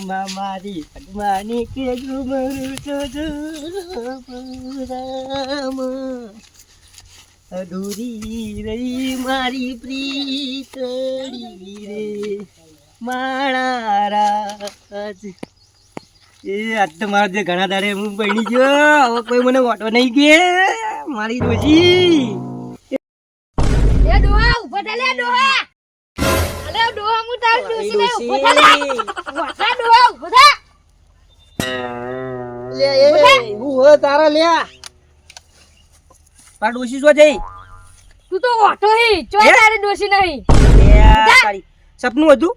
આમાં મારી પદ્માની કે ગુમરું રામ અધૂરી રહી મારી પ્રીતડી રે. માણા રાજ. એ આજ મારા જે ઘણા દાડે હું બની ગયો, હવે કોઈ મને ઓટો નહીં કે. મારી ડોશી લે એ તારા લ્યા મારા ડોશી શું જઈ તું તો વાટો હી. ચોય તારી ડોસી નહીં? સપનું હતું?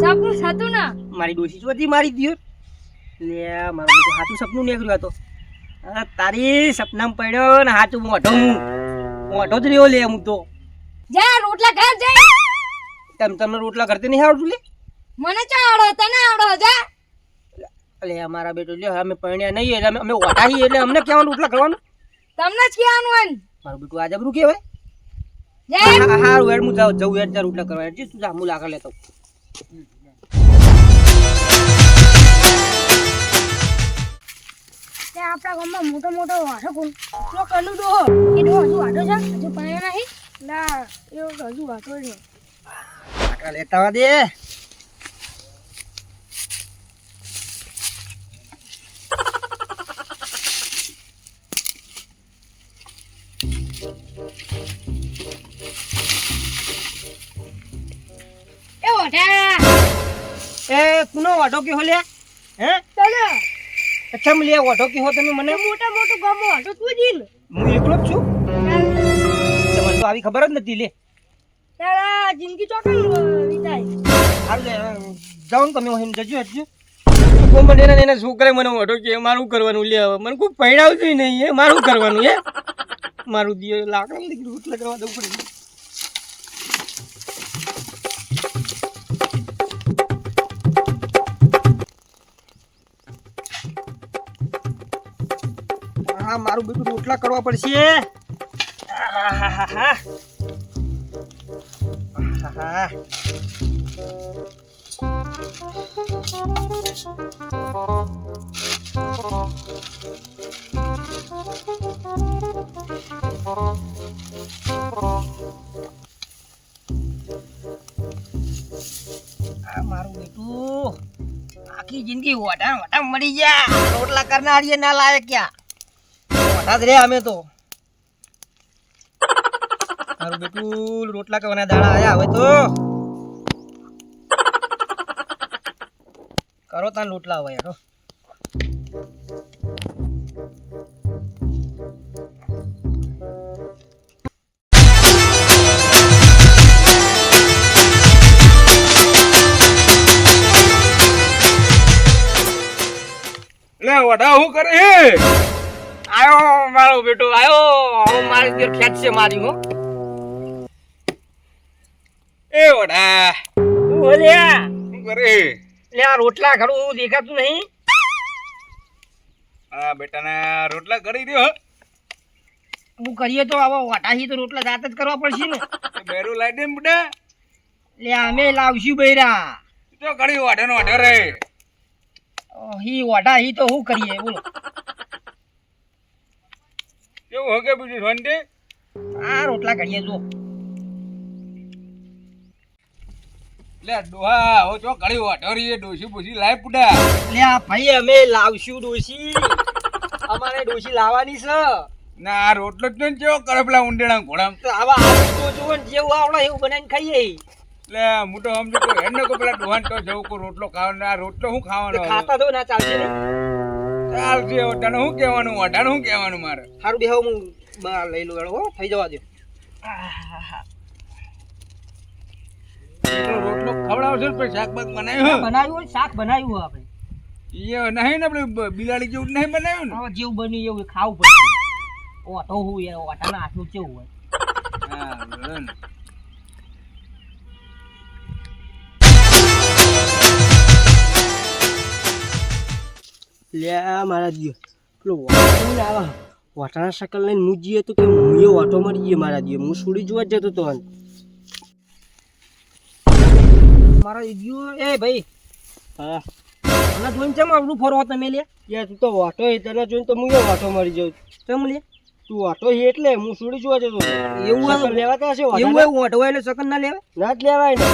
સપનું થતું ના. મારી ડોશી શું હતી? મારી દિયો. લે મારું બધું હાથું સપનું નીકળ્યું હતો અરે તારી સપનામાં પડ્યો ને હાથું મોઢો હું. મોઢો જ રહ્યો લે હું તો. જા રોટલા ઘર જઈ. તમ તમને રોટલા કરતી નહીં આવડતું લે? મને ચા આવડો તને આવડો જા અલે અમારા બેટો લે અમે પરણ્યા નહીં એટલે અમે ઓટાહી એટલે અમને કેવાનું રોટલા કરવાનું? તમને જ કહેવાનું હોય. મારું બેટું આજબરું કહેવાય. જા હારું હેડ હું જાઉં જવું હેડ જા રોટલા કરવા. હેડ તું જા હું લાકડ લેતો આપણા ગામમાં મોટો મોટો વાઢો કોણ? તો કલું ડોહો એ ડોહો હજુ વાઢો છે? હજુ પાયો નહીં? ના એ હજુ વાઢો છે. લાકડા લેતા દે એ કુનો ઓટો કયો લે. હે? તને? અચ્છા લે ઓટો કે તમે મને. મોટા મોટું ગામો વાઢો તું જીલ હું એકલો જ છું? તમને તો આવી ખબર જ નથી લે. જિંદગી ચોકન વિતાય? ને તમે અહીં જજો હજુ. એના એના મને ઓટો કે મારું કરવાનું લે હવે. મને કોઈ પૈડાવતું નહીં એ મારું કરવાનું, હે. મારું દિયો લાકડા દીકરી કરવા દઉં પડે. હા, મારું બધું રોટલા કરવા પડશે. આહાહા. બેટું. આખી જિંદગી વટા વટા મળી ગયા. રોટલા કરનારીએ ના લાયક ક્યાં? વટા જ રે અમે તો. મારું બેટું રોટલા કરવાના દાડા આયા હવે તો. કરો તાન રોટલા હવે યાર હો. લે વડા હું કરે હે? આયો મારો બેટો આયો. હવે મારી ખેંચશે છે મારી હો. એ વડા ઓલ્યા શું કરે? લે આ રોટલા ઘડું દેખાતું નહીં. આ બેટાના રોટલા કરી દ્યો હું. કરીએ તો આવા વાટાહી તો રોટલા જાત જ કરવા પડશે ને. બેરું લાઈ દે બુડા લે અમે લાવશું બૈરા. તો કરી વાઢાનો વાઢો રે. હી વાટા હી તો હું કરીએ બોલો. કેવું હકે બીજું શાંતિ? આ રોટલા કરીએ જો. લે ડોહા હો ચો ઘડી વાઢો એ ડોશી પૂછી લાય પુડા. લે આ ભાઈ અમે લાવશું ડોશી. અમારે ડોશી લાવવાની છે. ના આ રોટલો જ નહીં જેવો કરે પેલા ઊંડેણા ઘોડા તો આવા આવું તો જુઓ ને જેવું આવડે એવું બનાવીને ખાઈએ. લે હું તો સમજો કોઈ હેડ પેલા ડોહાન તો જવું કો રોટલો ખાવાનો. આ રોટલો શું ખાવાનો ખાતા તો ના ચાલશે ચાલશે તને શું કહેવાનું વાઢાનું શું કહેવાનું મારે? સારું બેહો હું બહાર લઈ લઉં હો થઈ જવા દે રોટલો ખવડાવશે ને પછી શાક બાક બનાવ્યું બનાવ્યું શાક બનાવ્યું આપણે. એ નહીં ને આપણે બિલાડી જેવું નહીં બનાવ્યું ને? જેવું બન્યું એવું ખાવું પડશે. ઓટો હું યાર ઓટાના હાથનું કેવું હોય. હા બરાબર લે મારા દિયો. પેલો વાટો ને આવા. વાટાના શકલ લઈને હું તો કે હું એ ઓટો મરી મારા દિયો. હું સુડી જોવા જતો તો મારા દિયો એ ભાઈ. હા. મને જોઈને ચમ આવડું ફરો તમે લે? યાર તું તો વાટો હે તને જોઈને તો હું વાટો મરી જાઉં. ચમ લે? તું વાટો હે એટલે હું છોડી જોવા જતો એવું લેવાતા હશે એવું એવું વાટો હોય એટલે સકન ના લેવાય ના જ લેવાય ને.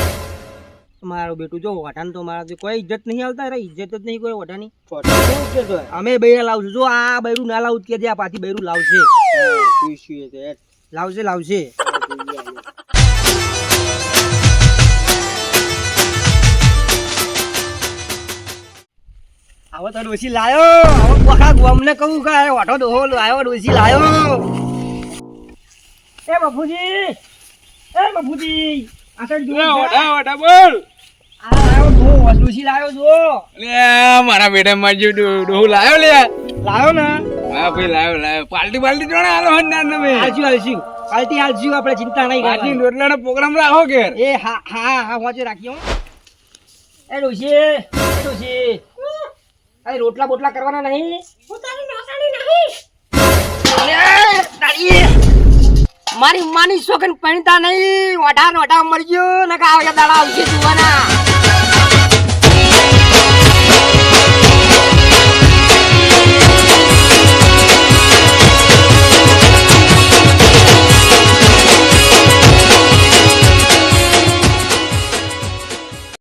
મારું બેટું જો વાટાને તો મારા કોઈ ઇજ્જત નહીં આવતા રે ઇજ્જત જ નહીં કોઈ વાટાની અમે બૈરા લાવશું. જો આ બૈરું ના લાવું કે આ પાછી બૈરું લાવશે. લાવશે લાવશે. આવો તો ડોસી લાયો. આવો બખા ગોમને કહું કે ઓટો ડોહો લાયો ડોસી લાયો. એ બાપુજી એ બાપુજી આ સાઈડ લે, જોઈ ઓઢા, ઓઢા, બોલ. જો મારા બેટા મારી ડોહું લાયો લે. લાયો ને? હા ભાઈ લાયો લાયો. પાલટી પાલટી જોડે હાલો તમે. હાલશું હાલશું. કાલથી હાલશું આપણે ચિંતા નહીં કરવાની. રોટલાનો પ્રોગ્રામ રાખો કે એ હા હા હા વાંચે રાખી હો. એ ડોશી ડોશી. અરે રોટલા બોટલા કરવાના નહીં. હું તારી નોકરી નહીં મારી માની શોખન પણતા નહીં. વઢા નોઢા મરી ગયો. ને કાવ દાડા આવશે જોવાના.